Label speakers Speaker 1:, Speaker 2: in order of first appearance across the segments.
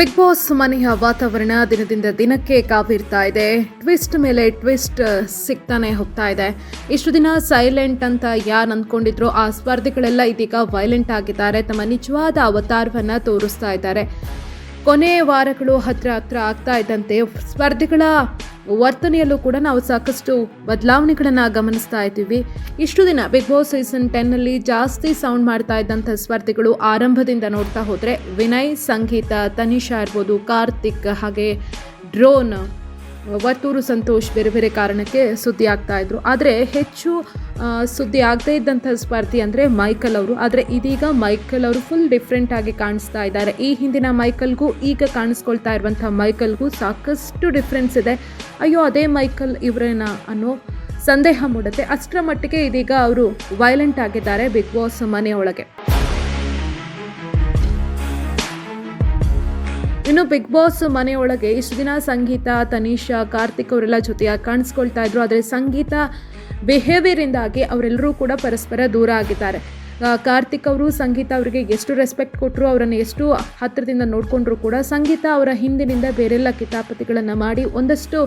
Speaker 1: Big boss ಮನೆಯ ವಾತಾವರಣ ದಿನದಿಂದ ದಿನಕ್ಕೆ ಕಾವಿರ್ತಾ ಇದೆ. ಟ್ವಿಸ್ಟ್ ಮೇಲೆ ಟ್ವಿಸ್ಟ್ ಸಿಗ್ತಾನೆ ಹೋಗ್ತಾ ಇದೆ. ಇಷ್ಟು ದಿನ ಸೈಲೆಂಟ್ ಅಂತ ಯಾರು ಅಂದ್ಕೊಂಡಿದ್ರು, ಆ ಸ್ಪರ್ಧಿಗಳೆಲ್ಲ ಇದೀಗ ವೈಲೆಂಟ್ ಆಗಿದ್ದಾರೆ. ತಮ್ಮ ನಿಜವಾದ ಅವತಾರವನ್ನ ತೋರಿಸ್ತಾ ಇದ್ದಾರೆ. ಕೊನೆ ವಾರಗಳು ಹತ್ರ ಹತ್ರ ಆಗ್ತಾ ಇದ್ದಂತೆ ಸ್ಪರ್ಧಿಗಳ ವರ್ತನೆಯಲ್ಲೂ ಕೂಡ ನಾವು ಸಾಕಷ್ಟು ಬದಲಾವಣೆಗಳನ್ನು ಗಮನಿಸ್ತಾ ಇದ್ದೀವಿ. ಇಷ್ಟು ದಿನ ಬಿಗ್ ಬಾಸ್ ಸೀಸನ್ ಟೆನ್ನಲ್ಲಿ ಜಾಸ್ತಿ ಸೌಂಡ್ ಮಾಡ್ತಾ ಇದ್ದಂಥ ಸ್ಪರ್ಧಿಗಳು ಆರಂಭದಿಂದ ನೋಡ್ತಾ ಹೋದರೆ ವಿನಯ್, ಸಂಗೀತ, ತನಿಷಾ ಇರ್ಬೋದು, ಕಾರ್ತಿಕ್ ಹಾಗೆ ಡ್ರೋನ್ ವರ್ತೂರು ಸಂತೋಷ್ ಬೇರೆ ಬೇರೆ ಕಾರಣಕ್ಕೆ ಸುದ್ದಿ ಆಗ್ತಾ ಇದ್ರು. ಆದರೆ ಹೆಚ್ಚು ಸುದ್ದಿ ಆಗದೇ ಇದ್ದಂಥ ಸ್ಪರ್ಧಿ ಅಂದರೆ ಮೈಕಲ್ ಅವರು. ಆದರೆ ಇದೀಗ ಮೈಕಲ್ ಅವರು ಫುಲ್ ಡಿಫ್ರೆಂಟ್ ಆಗಿ ಕಾಣಿಸ್ತಾ ಇದ್ದಾರೆ. ಈ ಹಿಂದಿನ ಮೈಕಲ್ಗೂ ಈಗ ಕಾಣಿಸ್ಕೊಳ್ತಾ ಇರುವಂಥ ಮೈಕಲ್ಗೂ ಸಾಕಷ್ಟು ಡಿಫ್ರೆನ್ಸ್ ಇದೆ. ಅಯ್ಯೋ, ಅದೇ ಮೈಕಲ್ ಇವರೇನ ಅನ್ನೋ ಸಂದೇಹ ಮೂಡುತ್ತೆ. ಅಷ್ಟರ ಮಟ್ಟಿಗೆ ಇದೀಗ ಅವರು ವೈಲೆಂಟ್ ಆಗಿದ್ದಾರೆ ಬಿಗ್ ಬಾಸ್ ಮನೆಯೊಳಗೆ. ಇನ್ನು ಬಿಗ್ ಬಾಸ್ ಮನೆಯೊಳಗೆ ಇಷ್ಟು ದಿನ ಸಂಗೀತ, ತನಿಷಾ, ಕಾರ್ತಿಕ್ ಅವರೆಲ್ಲ ಜೊತೆಯಾಗಿ ಕಾಣಿಸ್ಕೊಳ್ತಾ ಇದ್ರು. ಆದರೆ ಸಂಗೀತ ಬಿಹೇವಿಯರಿಂದಾಗಿ ಅವರೆಲ್ಲರೂ ಕೂಡ ಪರಸ್ಪರ ದೂರ ಆಗಿದ್ದಾರೆ. ಕಾರ್ತಿಕ್ ಅವರು, ಸಂಗೀತ ಅವರಿಗೆ ಎಷ್ಟು ರೆಸ್ಪೆಕ್ಟ್ ಕೊಟ್ಟರು ಅವರನ್ನು ಎಷ್ಟು ಹತ್ತಿರದಿಂದ ನೋಡಿಕೊಂಡ್ರು ಕೂಡ ಸಂಗೀತ ಅವರ ಹಿಂದಿನಿಂದ ಬೇರೆಲ್ಲ ಕಿತಾಪತಿಗಳನ್ನು ಮಾಡಿ ಒಂದಷ್ಟು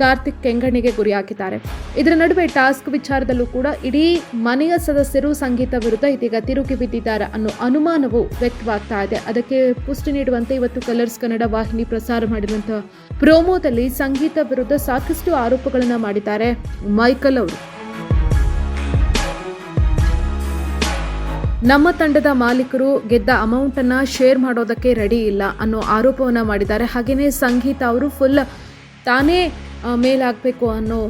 Speaker 1: ಕಾರ್ತಿಕ್ ಕೆಂಗಣ್ಣಿಗೆ ಗುರಿ ಹಾಕಿದ್ದಾರೆ. ಇದರ ನಡುವೆ ಟಾಸ್ಕ್ ವಿಚಾರದಲ್ಲೂ ಕೂಡ ಇಡೀ ಮನೆಯ ಸದಸ್ಯರು ಸಂಗೀತ ವಿರುದ್ಧ ಇದೀಗ ತಿರುಗಿ ಬಿದ್ದಿದ್ದಾರೆ ಅನ್ನೋ ಅನುಮಾನವು ವ್ಯಕ್ತವಾಗ್ತಾ ಇದೆ. ಅದಕ್ಕೆ ಪುಷ್ಟಿ ನೀಡುವಂತೆ ಇವತ್ತು ಕಲರ್ಸ್ ಕನ್ನಡ ವಾಹಿನಿ ಪ್ರಸಾರ ಮಾಡಿರುವಂತಹ ಪ್ರೋಮೋದಲ್ಲಿ ಸಂಗೀತ ವಿರುದ್ಧ ಸಾಕಷ್ಟು ಆರೋಪಗಳನ್ನು ಮಾಡಿದ್ದಾರೆ ಮೈಕಲ್ ಅವರು. ನಮ್ಮ ತಂಡದ ಮಾಲೀಕರು ಗೆದ್ದ ಅಮೌಂಟನ್ನು ಶೇರ್ ಮಾಡೋದಕ್ಕೆ ರೆಡಿ ಇಲ್ಲ ಅನ್ನೋ ಆರೋಪವನ್ನು ಮಾಡಿದ್ದಾರೆ. ಹಾಗೆಯೇ ಸಂಗೀತ ಅವರು ಫುಲ್ ತಾನೇ ಮೇಲಾಗಬೇಕು ಅನ್ನೋ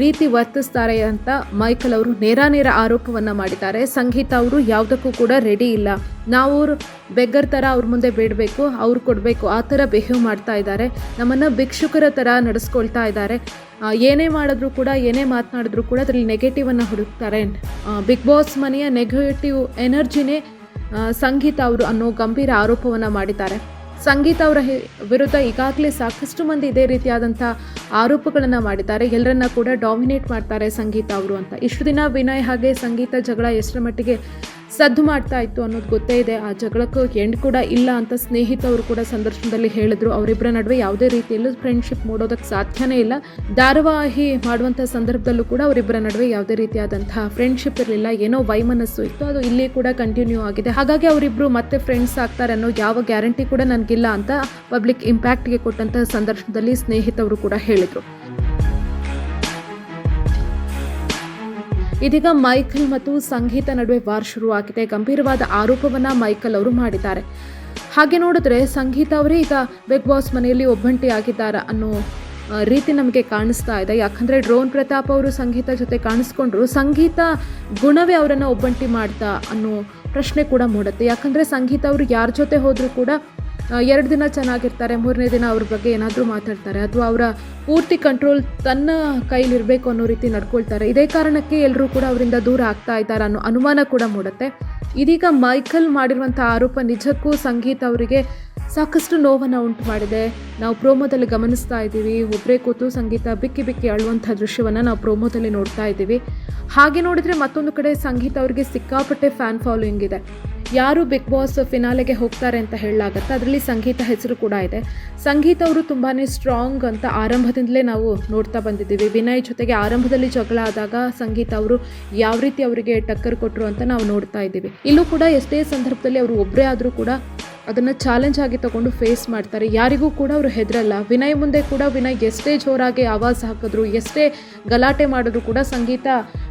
Speaker 1: ರೀತಿ ವರ್ತಿಸ್ತಾರೆ ಅಂತ ಮೈಕಲ್ ಅವರು ನೇರ ನೇರ ಆರೋಪವನ್ನು ಮಾಡಿದ್ದಾರೆ. ಸಂಗೀತ ಅವರು ಯಾವುದಕ್ಕೂ ಕೂಡ ರೆಡಿ ಇಲ್ಲ. ನಾವು ಬೆಗ್ಗರ್ ಥರ ಅವ್ರ ಮುಂದೆ ಬೇಡಬೇಕು, ಅವ್ರು ಕೊಡಬೇಕು, ಆ ಥರ ಬಿಹೇವ್ ಮಾಡ್ತಾ ಇದ್ದಾರೆ. ನಮ್ಮನ್ನು ಭಿಕ್ಷುಕರ ಥರ ನಡೆಸ್ಕೊಳ್ತಾ ಇದ್ದಾರೆ. ಏನೇ ಮಾಡಿದ್ರು ಕೂಡ, ಏನೇ ಮಾತನಾಡಿದ್ರು ಕೂಡ ಅದರಲ್ಲಿ ನೆಗೆಟಿವನ್ನು ಹುಡುಕ್ತಾರೆ. ಬಿಗ್ ಬಾಸ್ ಮನೆಯ ನೆಗೆಟಿವ್ ಎನರ್ಜಿನೇ ಸಂಗೀತ ಅವರು ಅನ್ನೋ ಗಂಭೀರ ಆರೋಪವನ್ನು ಮಾಡಿದ್ದಾರೆ. ಸಂಗೀತ ಅವರ ವಿರುದ್ಧ ಈಗಾಗಲೇ ಸಾಕಷ್ಟು ಮಂದಿ ಇದೇ ರೀತಿಯಾದಂಥ ಆರೋಪಗಳನ್ನು ಮಾಡಿದ್ದಾರೆ. ಎಲ್ಲರನ್ನ ಕೂಡ ಡಾಮಿನೇಟ್ ಮಾಡ್ತಾರೆ ಸಂಗೀತ ಅವರು ಅಂತ. ಇಷ್ಟು ದಿನ ವಿನಯ್ ಹಾಗೆ ಸಂಗೀತ ಜಗಳ ಎಷ್ಟರ ಮಟ್ಟಿಗೆ ಸದ್ದು ಮಾಡ್ತಾ ಇತ್ತು ಅನ್ನೋದು ಗೊತ್ತೇ ಇದೆ. ಆ ಜಗಳಕ್ಕೂ ಎಂಡ್ ಕೂಡ ಇಲ್ಲ ಅಂತ ಸ್ನೇಹಿತವರು ಕೂಡ ಸಂದರ್ಶನದಲ್ಲಿ ಹೇಳಿದ್ರು. ಅವರಿಬ್ಬರ ನಡುವೆ ಯಾವುದೇ ರೀತಿಯಲ್ಲೂ ಫ್ರೆಂಡ್ಶಿಪ್ ಮೂಡೋದಕ್ಕೆ ಸಾಧ್ಯನೇ ಇಲ್ಲ. ಧಾರಾವಾಹಿ ಮಾಡುವಂಥ ಸಂದರ್ಭದಲ್ಲೂ ಕೂಡ ಅವರಿಬ್ಬರ ನಡುವೆ ಯಾವುದೇ ರೀತಿಯಾದಂತಹ ಫ್ರೆಂಡ್ಶಿಪ್ ಇರಲಿಲ್ಲ. ಏನೋ ವೈಮನಸ್ಸು ಇತ್ತು. ಅದು ಇಲ್ಲಿ ಕೂಡ ಕಂಟಿನ್ಯೂ ಆಗಿದೆ. ಹಾಗಾಗಿ ಅವರಿಬ್ಬರು ಮತ್ತೆ ಫ್ರೆಂಡ್ಸ್ ಆಗ್ತಾರೆ ಅನ್ನೋ ಯಾವ ಗ್ಯಾರಂಟಿ ಕೂಡ ನನಗಿಲ್ಲ ಅಂತ ಪಬ್ಲಿಕ್ ಇಂಪ್ಯಾಕ್ಟ್ಗೆ ಕೊಟ್ಟಂತಹ ಸಂದರ್ಶನದಲ್ಲಿ ಸ್ನೇಹಿತವರು ಕೂಡ ಹೇಳಿದರು. ಇದೀಗ ಮೈಕಲ್ ಮತ್ತು ಸಂಗೀತ ನಡುವೆ ವಾರ್ ಶುರುವಾಗಿದೆ. ಗಂಭೀರವಾದ ಆರೋಪವನ್ನ ಮೈಕಲ್ ಅವರು ಮಾಡಿದ್ದಾರೆ. ಹಾಗೆ ನೋಡಿದ್ರೆ ಸಂಗೀತ ಅವರೇ ಈಗ ಬಿಗ್ ಬಾಸ್ ಮನೆಯಲ್ಲಿ ಒಬ್ಬಂಟಿ ಆಗಿದ್ದಾರೆ ಅನ್ನೋ ರೀತಿ ನಮಗೆ ಕಾಣಿಸ್ತಾ ಇದೆ. ಯಾಕಂದ್ರೆ ಡ್ರೋನ್ ಪ್ರತಾಪ್ ಅವರು ಸಂಗೀತ ಜೊತೆ ಕಾಣಿಸ್ಕೊಂಡ್ರು ಸಂಗೀತ ಗುಣವೇ ಅವರನ್ನು ಒಬ್ಬಂಟಿ ಮಾಡ್ತಾ ಅನ್ನೋ ಪ್ರಶ್ನೆ ಕೂಡ ಮೂಡುತ್ತೆ. ಯಾಕಂದ್ರೆ ಸಂಗೀತ ಅವರು ಯಾರ ಜೊತೆ ಹೋದರೂ ಕೂಡ ಎರಡು ದಿನ ಚೆನ್ನಾಗಿರ್ತಾರೆ, ಮೂರನೇ ದಿನ ಅವ್ರ ಬಗ್ಗೆ ಏನಾದರೂ ಮಾತಾಡ್ತಾರೆ ಅಥವಾ ಅವರ ಪೂರ್ತಿ ಕಂಟ್ರೋಲ್ ತನ್ನ ಕೈಲಿರಬೇಕು ಅನ್ನೋ ರೀತಿ ನಡ್ಕೊಳ್ತಾರೆ. ಇದೇ ಕಾರಣಕ್ಕೆ ಎಲ್ಲರೂ ಕೂಡ ಅವರಿಂದ ದೂರ ಆಗ್ತಾ ಇದ್ದಾರೆ ಅನ್ನೋ ಅನುಮಾನ ಕೂಡ ಮೂಡುತ್ತೆ. ಇದೀಗ ಮೈಕಲ್ ಮಾಡಿರುವಂಥ ಆರೋಪ ನಿಜಕ್ಕೂ ಸಂಗೀತ ಅವರಿಗೆ ಸಾಕಷ್ಟು ನೋವನ್ನು ಉಂಟು ಮಾಡಿದೆ. ನಾವು ಪ್ರೋಮೋದಲ್ಲಿ ಗಮನಿಸ್ತಾ ಇದ್ದೀವಿ ಒಬ್ಬರೇ ಕೂತು ಸಂಗೀತ ಬಿಕ್ಕಿ ಬಿಕ್ಕಿ ಅಳುವಂಥ ದೃಶ್ಯವನ್ನು ನಾವು ಪ್ರೋಮೋದಲ್ಲಿ ನೋಡ್ತಾ ಇದ್ದೀವಿ. ಹಾಗೆ ನೋಡಿದರೆ ಮತ್ತೊಂದು ಕಡೆ ಸಂಗೀತ ಅವರಿಗೆ ಸಿಕ್ಕಾಪಟ್ಟೆ ಫ್ಯಾನ್ ಫಾಲೋಯಿಂಗ್ ಇದೆ. ಯಾರು ಬಿಗ್ ಬಾಸ್ ಫಿನಾಲೆಗೆ ಹೋಗ್ತಾರೆ ಅಂತ ಹೇಳಲಾಗತ್ತೆ. ಅದರಲ್ಲಿ ಸಂಗೀತ ಹೆಸರು ಕೂಡ ಇದೆ. ಸಂಗೀತ ಅವರು ತುಂಬಾ ಸ್ಟ್ರಾಂಗ್ ಅಂತ ಆರಂಭದಿಂದಲೇ ನಾವು ನೋಡ್ತಾ ಬಂದಿದ್ದೀವಿ. ವಿನಯ್ ಜೊತೆಗೆ ಆರಂಭದಲ್ಲಿ ಜಗಳ ಆದಾಗ ಸಂಗೀತ ಅವರು ಯಾವ ರೀತಿ ಅವರಿಗೆ ಟಕ್ಕರ್ ಕೊಟ್ಟರು ಅಂತ ನಾವು ನೋಡ್ತಾ ಇದ್ದೀವಿ. ಇಲ್ಲೂ ಕೂಡ ಎಷ್ಟೇ ಸಂದರ್ಭದಲ್ಲಿ ಅವರು ಒಬ್ಬರೇ ಆದರೂ ಕೂಡ ಅದನ್ನು ಚಾಲೆಂಜ್ ಆಗಿ ತಗೊಂಡು ಫೇಸ್ ಮಾಡ್ತಾರೆ. ಯಾರಿಗೂ ಕೂಡ ಅವರು ಹೆದರಲ್ಲ. ವಿನಯ್ ಮುಂದೆ ಕೂಡ ವಿನಯ್ ಎಷ್ಟೇ ಜೋರಾಗಿ ಆವಾಜ್ ಹಾಕಿದ್ರು, ಎಷ್ಟೇ ಗಲಾಟೆ ಮಾಡಿದ್ರು ಕೂಡ ಸಂಗೀತ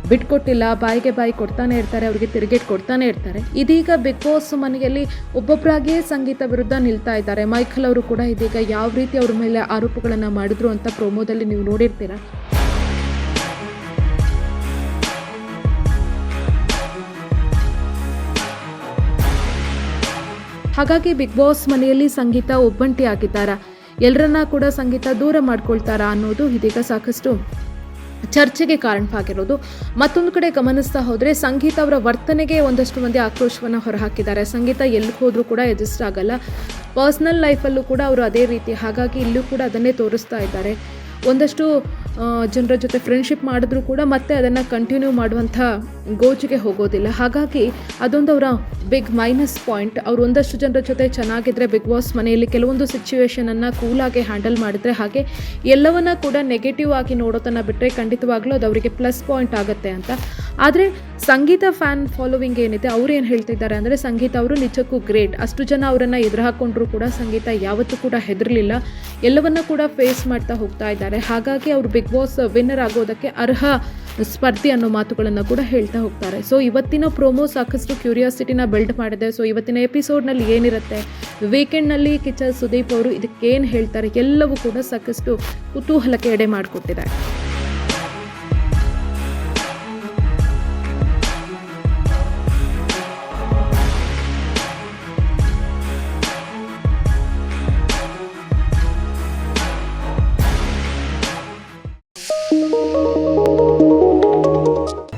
Speaker 1: ಬಿಟ್ಕೊಟ್ಟಿಲ್ಲ, ಬಾಯಿಗೆ ಬಾಯಿ ಕೊಡ್ತಾನೆ ಇರ್ತಾರೆ, ಅವರಿಗೆ ತಿರುಗೇಟ್ ಕೊಡ್ತಾನೆ ಇರ್ತಾರೆ. ಇದೀಗ ಬಿಗ್ ಬಾಸ್ ಮನೆಯಲ್ಲಿ ಒಬ್ಬೊಬ್ಬರಾಗಿಯೇ ಸಂಗೀತ ವಿರುದ್ಧ ನಿಲ್ತಾ ಇದ್ದಾರೆ. ಮೈಖಲ್ ಅವರು ಕೂಡ ಇದೀಗ ಯಾವ ರೀತಿ ಅವ್ರ ಮೇಲೆ ಆರೋಪಗಳನ್ನು ಮಾಡಿದ್ರು ಅಂತ ಪ್ರೋಮೋದಲ್ಲಿ ನೀವು ನೋಡಿರ್ತೀರಾ? ಹಾಗಾಗಿ ಬಿಗ್ ಬಾಸ್ ಮನೆಯಲ್ಲಿ ಸಂಗೀತ ಒಬ್ಬಂಟಿ ಆಗಿದ್ದಾರಾ? ಎಲ್ಲರನ್ನ ಕೂಡ ಸಂಗೀತ ದೂರ ಮಾಡ್ಕೊಳ್ತಾರಾ ಅನ್ನೋದು ಇದೀಗ ಸಾಕಷ್ಟು ಚರ್ಚೆಗೆ ಕಾರಣವಾಗಿರೋದು. ಮತ್ತೊಂದು ಕಡೆ ಗಮನಿಸ್ತಾ ಹೋದರೆ ಸಂಗೀತ ಅವರ ವರ್ತನೆಗೆ ಒಂದಷ್ಟು ಮಂದಿ ಆಕ್ರೋಶವನ್ನು ಹೊರಹಾಕಿದ್ದಾರೆ. ಸಂಗೀತ ಎಲ್ಲಿಗೆ ಹೋದರೂ ಕೂಡ ಅಡ್ಜಸ್ಟ್ ಆಗಲ್ಲ. ಪರ್ಸ್ನಲ್ ಲೈಫಲ್ಲೂ ಕೂಡ ಅವರು ಅದೇ ರೀತಿ, ಹಾಗಾಗಿ ಇಲ್ಲೂ ಕೂಡ ಅದನ್ನೇ ತೋರಿಸ್ತಾ ಇದ್ದಾರೆ. ಒಂದಷ್ಟು ಜನರ ಜೊತೆ ಫ್ರೆಂಡ್ಶಿಪ್ ಮಾಡಿದ್ರೂ ಕೂಡ ಮತ್ತೆ ಅದನ್ನು ಕಂಟಿನ್ಯೂ ಮಾಡುವಂಥ ಗೋಜಿಗೆ ಹೋಗೋದಿಲ್ಲ. ಹಾಗಾಗಿ ಅದೊಂದು ಅವರ ಬಿಗ್ ಮೈನಸ್ ಪಾಯಿಂಟ್ ಅವ್ರು ಒಂದಷ್ಟು ಜನರ ಜೊತೆ ಚೆನ್ನಾಗಿದ್ದರೆ ಬಿಗ್ ಬಾಸ್ ಮನೆಯಲ್ಲಿ ಕೆಲವೊಂದು ಸಿಚುವೇಶನನ್ನು ಕೂಲಾಗಿ ಹ್ಯಾಂಡಲ್ ಮಾಡಿದರೆ ಹಾಗೆ ಎಲ್ಲವನ್ನ ಕೂಡ ನೆಗೆಟಿವ್ ಆಗಿ ನೋಡೋದನ್ನು ಬಿಟ್ಟರೆ ಖಂಡಿತವಾಗ್ಲೂ ಅದು ಅವರಿಗೆ ಪ್ಲಸ್ ಪಾಯಿಂಟ್ ಆಗುತ್ತೆ ಅಂತ. ಆದರೆ ಸಂಗೀತ ಫ್ಯಾನ್ ಫಾಲೋವಿಂಗ್ ಏನಿದೆ, ಅವ್ರು ಏನು ಹೇಳ್ತಿದ್ದಾರೆ ಅಂದರೆ ಸಂಗೀತ ಅವರು ನಿಜಕ್ಕೂ ಗ್ರೇಟ್ ಅಷ್ಟು ಜನ ಅವರನ್ನು ಎದುರು ಹಾಕ್ಕೊಂಡ್ರು ಕೂಡ ಸಂಗೀತ ಯಾವತ್ತೂ ಕೂಡ ಹೆದರಲಿಲ್ಲ. ಎಲ್ಲವನ್ನ ಕೂಡ ಫೇಸ್ ಮಾಡ್ತಾ ಹೋಗ್ತಾ ಇದ್ದಾರೆ. ಹಾಗಾಗಿ ಅವರು ಬಿಗ್ ಬಾಸ್ ವಿನ್ನರ್ ಆಗೋದಕ್ಕೆ ಅರ್ಹ ಸ್ಪರ್ಧಿ ಅನ್ನೋ ಮಾತುಗಳನ್ನು ಕೂಡ ಹೇಳ್ತಾ ಹೋಗ್ತಾರೆ. ಸೊ ಇವತ್ತಿನ ಪ್ರೋಮೋ ಸಾಕಷ್ಟು ಕ್ಯೂರಿಯಾಸಿಟಿನ ಬಿಲ್ಡ್ ಮಾಡಿದೆ. ಸೊ ಇವತ್ತಿನ ಎಪಿಸೋಡ್ನಲ್ಲಿ ಏನಿರುತ್ತೆ? ವೀಕೆಂಡ್ನಲ್ಲಿ ಕಿಚ್ಚ ಸುದೀಪ್ ಅವರು ಇದಕ್ಕೇನು ಹೇಳ್ತಾರೆ? ಎಲ್ಲವೂ ಕೂಡ ಸಾಕಷ್ಟು ಕುತೂಹಲಕ್ಕೆ ಎಡೆ ಮಾಡಿಕೊಟ್ಟಿದೆ